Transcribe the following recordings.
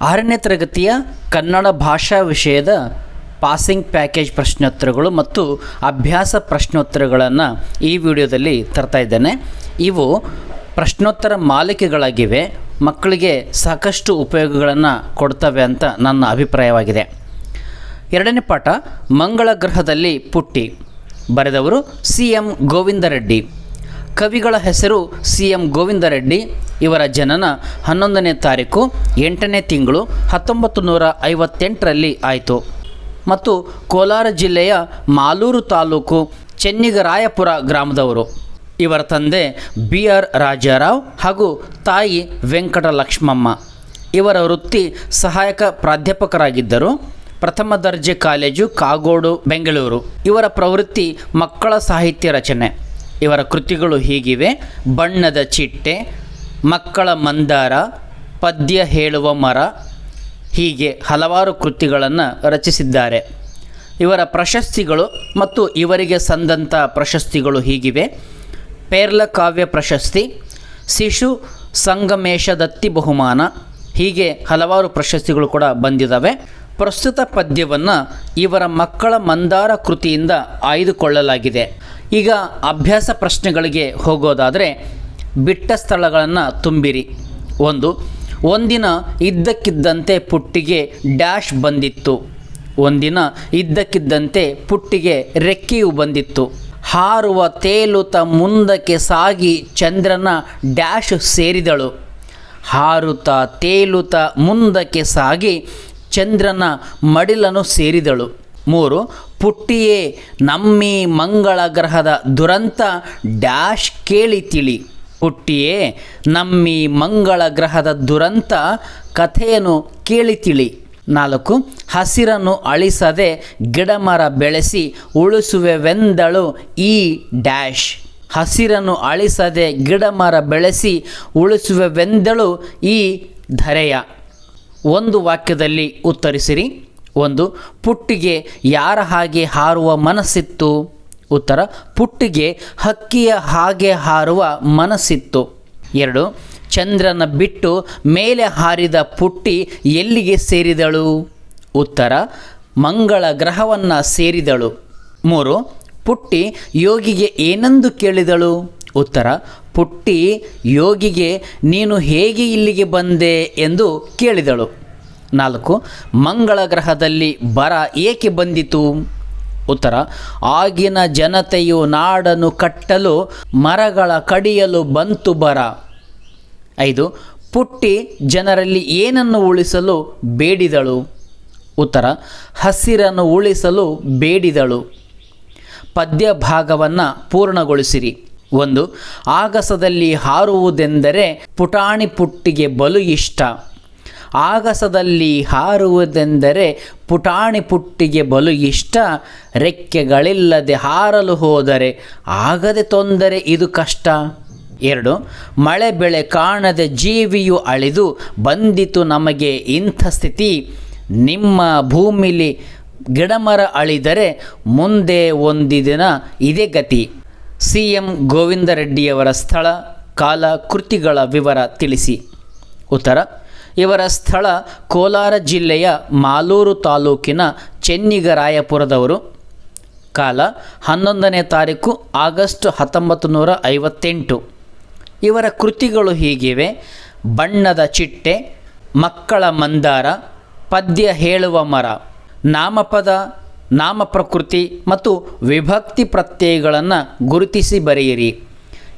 ಆರನೇ ತರಗತಿಯ ಕನ್ನಡ ಭಾಷಾ ವಿಷಯದ ಪಾಸಿಂಗ್ ಪ್ಯಾಕೇಜ್ ಪ್ರಶ್ನೋತ್ತರಗಳು ಮತ್ತು ಅಭ್ಯಾಸ ಪ್ರಶ್ನೋತ್ತರಗಳನ್ನು ಈ ವಿಡಿಯೋದಲ್ಲಿ ತರ್ತಾ ಇದ್ದೇನೆ. ಇವು ಪ್ರಶ್ನೋತ್ತರ ಮಾಲಿಕೆಗಳಾಗಿವೆ, ಮಕ್ಕಳಿಗೆ ಸಾಕಷ್ಟು ಉಪಯೋಗಗಳನ್ನು ಕೊಡ್ತವೆ ಅಂತ ನನ್ನ ಅಭಿಪ್ರಾಯವಾಗಿದೆ. ಎರಡನೇ ಪಾಠ ಮಂಗಳ ಗ್ರಹದಲ್ಲಿ ಪುಟ್ಟಿ. ಬರೆದವರು ಸಿ ಎಂ ಗೋವಿಂದರೆಡ್ಡಿ ಕವಿಗಳ ಹೆಸರು ಸಿ ಎಂ ಗೋವಿಂದರೆಡ್ಡಿ. ಇವರ ಜನನ ಹನ್ನೊಂದನೇ ತಾರೀಕು, ಎಂಟನೇ ತಿಂಗಳು ಹತ್ತೊಂಬತ್ತು ನೂರ ಐವತ್ತೆಂಟರಲ್ಲಿ ಆಯಿತು. ಮತ್ತು ಕೋಲಾರ ಜಿಲ್ಲೆಯ ಮಾಲೂರು ತಾಲೂಕು ಚೆನ್ನಿಗರಾಯಪುರ ಗ್ರಾಮದವರು. ಇವರ ತಂದೆ ಬಿ ಆರ್ ರಾಜಾರಾವ್ ಹಾಗೂ ತಾಯಿ ವೆಂಕಟ ಲಕ್ಷ್ಮಮ್ಮ ಇವರ ವೃತ್ತಿ ಸಹಾಯಕ ಪ್ರಾಧ್ಯಾಪಕರಾಗಿದ್ದರು. ಪ್ರಥಮ ದರ್ಜೆ ಕಾಲೇಜು ಕಾಗೋಡು, ಬೆಂಗಳೂರು. ಇವರ ಪ್ರವೃತ್ತಿ ಮಕ್ಕಳ ಸಾಹಿತ್ಯ ರಚನೆ. ಇವರ ಕೃತಿಗಳು ಹೀಗಿವೆ. ಬಣ್ಣದ ಚಿಟ್ಟೆ, ಮಕ್ಕಳ ಮಂದಾರ, ಪದ್ಯ ಹೇಳುವ ಮರ, ಹೀಗೆ ಹಲವಾರು ಕೃತಿಗಳನ್ನು ರಚಿಸಿದ್ದಾರೆ. ಇವರ ಪ್ರಶಸ್ತಿಗಳು ಮತ್ತು ಇವರಿಗೆ ಸಂದಂಥ ಪ್ರಶಸ್ತಿಗಳು ಹೀಗಿವೆ. ಪೇರ್ಲ ಕಾವ್ಯ ಪ್ರಶಸ್ತಿ, ಶಿಶು ಸಂಗಮೇಶ ದತ್ತಿ ಬಹುಮಾನ, ಹೀಗೆ ಹಲವಾರು ಪ್ರಶಸ್ತಿಗಳು ಕೂಡ ಬಂದಿದ್ದಾವೆ ಪ್ರಸ್ತುತ ಪದ್ಯವನ್ನು ಇವರ ಮಕ್ಕಳ ಮಂದಾರ ಕೃತಿಯಿಂದ ಆಯ್ದುಕೊಳ್ಳಲಾಗಿದೆ. ಈಗ ಅಭ್ಯಾಸ ಪ್ರಶ್ನೆಗಳಿಗೆ ಹೋಗೋದಾದರೆ ಬಿಟ್ಟ ಸ್ಥಳಗಳನ್ನು ತುಂಬಿರಿ. ಒಂದು, ಒಂದಿನ ಇದ್ದಕ್ಕಿದ್ದಂತೆ ಪುಟ್ಟಿಗೆ ಡ್ಯಾಶ್ ಬಂದಿತ್ತು. ಒಂದಿನ ಇದ್ದಕ್ಕಿದ್ದಂತೆ ಪುಟ್ಟಿಗೆ ರೆಕ್ಕೆಯು ಬಂದಿತ್ತು. ಹಾರುವ ತೇಲುತ ಮುಂದಕ್ಕೆ ಸಾಗಿ ಚಂದ್ರನ ಡ್ಯಾಶ್ ಸೇರಿದಳು. ಹಾರುತ್ತ ತೇಲುತ ಮುಂದಕ್ಕೆ ಸಾಗಿ ಚಂದ್ರನ ಮಡಿಲನ್ನು ಸೇರಿದಳು. ಮೂರು, ಪುಟ್ಟಿಯೇ ನಮ್ಮಿ ಮಂಗಳ ಗ್ರಹದ ದುರಂತ ಡ್ಯಾಶ್ ಕೇಳಿ ತಿಳಿ ಪುಟ್ಟಿಯೇ ನಮ್ಮಿ ಮಂಗಳ ಗ್ರಹದ ದುರಂತ ಕಥೆಯನ್ನು ಕೇಳಿ ತಿಳಿ ನಾಲ್ಕು, ಹಸಿರನ್ನು ಅಳಿಸದೆ ಗಿಡಮರ ಬೆಳೆಸಿ ಉಳಿಸುವೆವೆಂದಳು ಈ ಡ್ಯಾಶ್. ಹಸಿರನ್ನು ಅಳಿಸದೆ ಗಿಡಮರ ಬೆಳೆಸಿ ಉಳಿಸುವೆವೆಂದಳು ಈ ಧರೆಯ. ಒಂದು ವಾಕ್ಯದಲ್ಲಿ ಉತ್ತರಿಸಿರಿ. ಒಂದು, ಪುಟ್ಟಿಗೆ ಯಾರ ಹಾಗೆ ಹಾರುವ ಮನಸ್ಸಿತ್ತು? ಉತ್ತರ, ಪುಟ್ಟಿಗೆ ಹಕ್ಕಿಯ ಹಾಗೆ ಹಾರುವ ಮನಸ್ಸಿತ್ತು. ಎರಡು, ಚಂದ್ರನ ಬಿಟ್ಟು ಮೇಲೆ ಹಾರಿದ ಪುಟ್ಟಿ ಎಲ್ಲಿಗೆ ಸೇರಿದಳು? ಉತ್ತರ, ಮಂಗಳ ಗ್ರಹವನ್ನು ಸೇರಿದಳು. ಮೂರು, ಪುಟ್ಟಿ ಯೋಗಿಗೆ ಏನೆಂದು ಕೇಳಿದಳು? ಉತ್ತರ, ಪುಟ್ಟಿ ಯೋಗಿಗೆ, ನೀನು ಹೇಗೆ ಇಲ್ಲಿಗೆ ಬಂದೆ? ಎಂದು ಕೇಳಿದಳು. ನಾಲ್ಕು, ಮಂಗಳ ಗ್ರಹದಲ್ಲಿ ಬರ ಏಕೆ ಬಂದಿತು? ಉತ್ತರ, ಆಗಿನ ಜನತೆಯು ನಾಡನ್ನು ಕಟ್ಟಲು, ಮರಗಳ ಕಡಿಯಲು ಬಂತು ಬರ. ಐದು, ಪುಟ್ಟಿ ಜನರಲ್ಲಿ ಏನನ್ನು ಉಳಿಸಲು ಬೇಡಿದಳು? ಉತ್ತರ, ಹಸಿರನ್ನು ಉಳಿಸಲು ಬೇಡಿದಳು. ಪದ್ಯ ಭಾಗವನ್ನು ಪೂರ್ಣಗೊಳಿಸಿರಿ. ಒಂದು, ಆಗಸದಲ್ಲಿ ಹಾರುವುದೆಂದರೆ ಪುಟಾಣಿ ಪುಟ್ಟಿಗೆ ಬಲು ಇಷ್ಟ. ಆಗಸದಲ್ಲಿ ಹಾರುವುದೆಂದರೆ ಪುಟಾಣಿ ಪುಟ್ಟಿಗೆ ಬಲು ಇಷ್ಟ, ರೆಕ್ಕೆಗಳಿಲ್ಲದೆ ಹಾರಲು ಹೋದರೆ ಆಗದೆ ತೊಂದರೆ ಇದು ಕಷ್ಟ. ಎರಡು, ಮಳೆ ಬೆಳೆ ಕಾಣದೆ ಜೀವಿಯು ಅಳಿದು ಬಂದಿತು ನಮಗೆ ಇಂಥ ಸ್ಥಿತಿ. ನಿಮ್ಮ ಭೂಮಿಲಿ ಗಿಡಮರ ಅಳಿದರೆ ಮುಂದೆ ಒಂದು ದಿನ ಇದೇ ಗತಿ. ಸಿ ಎಂ ಗೋವಿಂದರೆಡ್ಡಿಯವರ ಸ್ಥಳ, ಕಾಲ ಕೃತಿಗಳ ವಿವರ ತಿಳಿಸಿ. ಉತ್ತರ ಇವರ ಸ್ಥಳ ಕೋಲಾರ ಜಿಲ್ಲೆಯ ಮಾಲೂರು ತಾಲೂಕಿನ ಚೆನ್ನಿಗರಾಯಪುರದವರು. ಕಾಲ ಹನ್ನೊಂದನೇ ತಾರೀಕು ಆಗಸ್ಟ್ ಹತ್ತೊಂಬತ್ತು ನೂರ ಐವತ್ತೆಂಟು. ಇವರ ಕೃತಿಗಳು ಹೀಗಿವೆ. ಬಣ್ಣದ ಚಿಟ್ಟೆ, ಮಕ್ಕಳ ಮಂದಾರ, ಪದ್ಯ ಹೇಳುವ ಮರ, ನಾಮಪದ, ನಾಮಪ್ರಕೃತಿ ಮತ್ತು ವಿಭಕ್ತಿ ಪ್ರತ್ಯಯಗಳನ್ನು ಗುರುತಿಸಿ ಬರೆಯಿರಿ.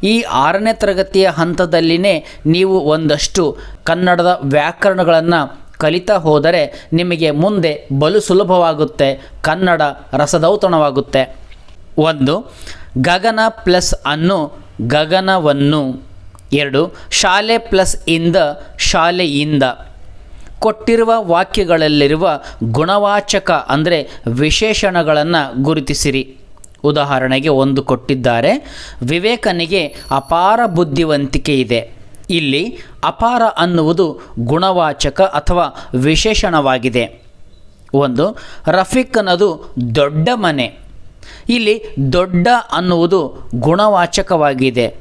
ಈ ಆರನೇ ತರಗತಿಯ ಹಂತದಲ್ಲಿನೇ ನೀವು ಒಂದಷ್ಟು ಕನ್ನಡದ ವ್ಯಾಕರಣಗಳನ್ನು ಕಲಿತಾ ಹೋದರೆ ನಿಮಗೆ ಮುಂದೆ ಬಲು ಸುಲಭವಾಗುತ್ತೆ, ಕನ್ನಡ ರಸದೌತಣವಾಗುತ್ತೆ. ಒಂದು, ಗಗನ ಪ್ಲಸ್ ಅನ್ನು ಗಗನವನ್ನು. ಎರಡು, ಶಾಲೆ ಪ್ಲಸ್ ಇಂದ ಶಾಲೆಯಿಂದ. ಕೊಟ್ಟಿರುವ ವಾಕ್ಯಗಳಲ್ಲಿರುವ ಗುಣವಾಚಕ ಅಂದರೆ ವಿಶೇಷಣಗಳನ್ನು ಗುರುತಿಸಿರಿ. ಉದಾಹರಣೆಗೆ ಒಂದು ಕೊಟ್ಟಿದ್ದಾರೆ, ವಿವೇಕನಿಗೆ ಅಪಾರ ಬುದ್ಧಿವಂತಿಕೆ ಇದೆ. ಇಲ್ಲಿ ಅಪಾರ ಅನ್ನುವುದು ಗುಣವಾಚಕ ಅಥವಾ ವಿಶೇಷಣವಾಗಿದೆ. ಒಂದು, ರಫೀಕ್ನದು ಅನ್ನೋದು ದೊಡ್ಡ ಮನೆ. ಇಲ್ಲಿ ದೊಡ್ಡ ಅನ್ನುವುದು ಗುಣವಾಚಕವಾಗಿದೆ.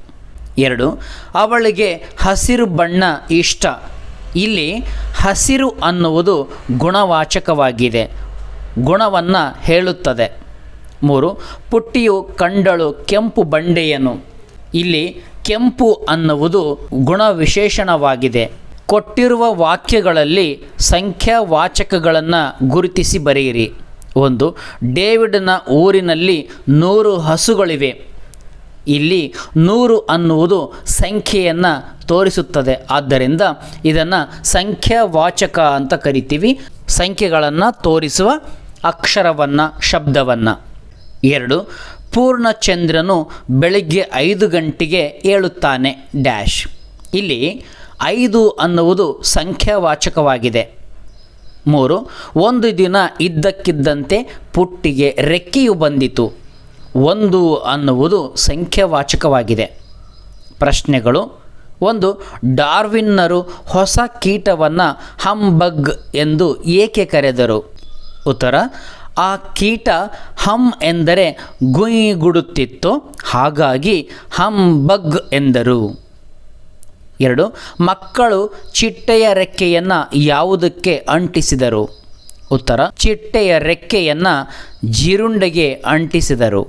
ಎರಡು, ಅವಳಿಗೆ ಹಸಿರು ಬಣ್ಣ ಇಷ್ಟ. ಇಲ್ಲಿ ಹಸಿರು ಅನ್ನುವುದು ಗುಣವಾಚಕವಾಗಿದೆ. ಗುಣವನ್ನು ಹೇಳುತ್ತದೆ. ಮೂರು, ಪುಟ್ಟಿಯು ಕಂಡಳು ಕೆಂಪು ಬಂಡೆಯನು. ಇಲ್ಲಿ ಕೆಂಪು ಅನ್ನುವುದು ಗುಣವಿಶೇಷಣವಾಗಿದೆ. ಕೊಟ್ಟಿರುವ ವಾಕ್ಯಗಳಲ್ಲಿ ಸಂಖ್ಯಾ ವಾಚಕಗಳನ್ನು ಗುರುತಿಸಿ ಬರೆಯಿರಿ. ಒಂದು, ಡೇವಿಡ್ನ ಊರಿನಲ್ಲಿ ನೂರು ಹಸುಗಳಿವೆ. ಇಲ್ಲಿ ನೂರು ಅನ್ನುವುದು ಸಂಖ್ಯೆಯನ್ನು ತೋರಿಸುತ್ತದೆ. ಆದ್ದರಿಂದ ಇದನ್ನು ಸಂಖ್ಯಾ ವಾಚಕ ಅಂತ ಕರಿತೀವಿ. ಸಂಖ್ಯೆಗಳನ್ನು ತೋರಿಸುವ ಅಕ್ಷರವನ್ನು, ಶಬ್ದವನ್ನು. ಎರಡು, ಪೂರ್ಣಚಂದ್ರನು ಬೆಳಗ್ಗೆ ಐದು ಗಂಟೆಗೆ ಏಳುತ್ತಾನೆ, ಡ್ಯಾಶ್. ಇಲ್ಲಿ ಐದು ಅನ್ನುವುದು ಸಂಖ್ಯಾವಾಚಕವಾಗಿದೆ. ಮೂರು, ಒಂದು ದಿನ ಇದ್ದಕ್ಕಿದ್ದಂತೆ ಪುಟ್ಟಿಗೆ ರೆಕ್ಕೆಯು ಬಂದಿತು. ಒಂದು ಅನ್ನುವುದು ಸಂಖ್ಯಾವಾಚಕವಾಗಿದೆ. ಪ್ರಶ್ನೆಗಳು, ಒಂದು, ಡಾರ್ವಿನ್ನರು ಹೊಸ ಕೀಟವನ್ನು ಹಂಬಗ್ ಎಂದು ಏಕೆ ಕರೆದರು? ಉತ್ತರ ಆ ಕೀಟ ಹಮ್ ಎಂದರೆ ಗುಯಿಗುಡುತ್ತಿತ್ತು. ಹಾಗಾಗಿ ಹಂಬಗ್ ಎಂದರು. ಎರಡು, ಮಕ್ಕಳು ಚಿಟ್ಟೆಯ ರೆಕ್ಕೆಯನ್ನು ಯಾವುದಕ್ಕೆ ಅಂಟಿಸಿದರು? ಉತ್ತರ, ಚಿಟ್ಟೆಯ ರೆಕ್ಕೆಯನ್ನು ಜಿರುಂಡೆಗೆ ಅಂಟಿಸಿದರು.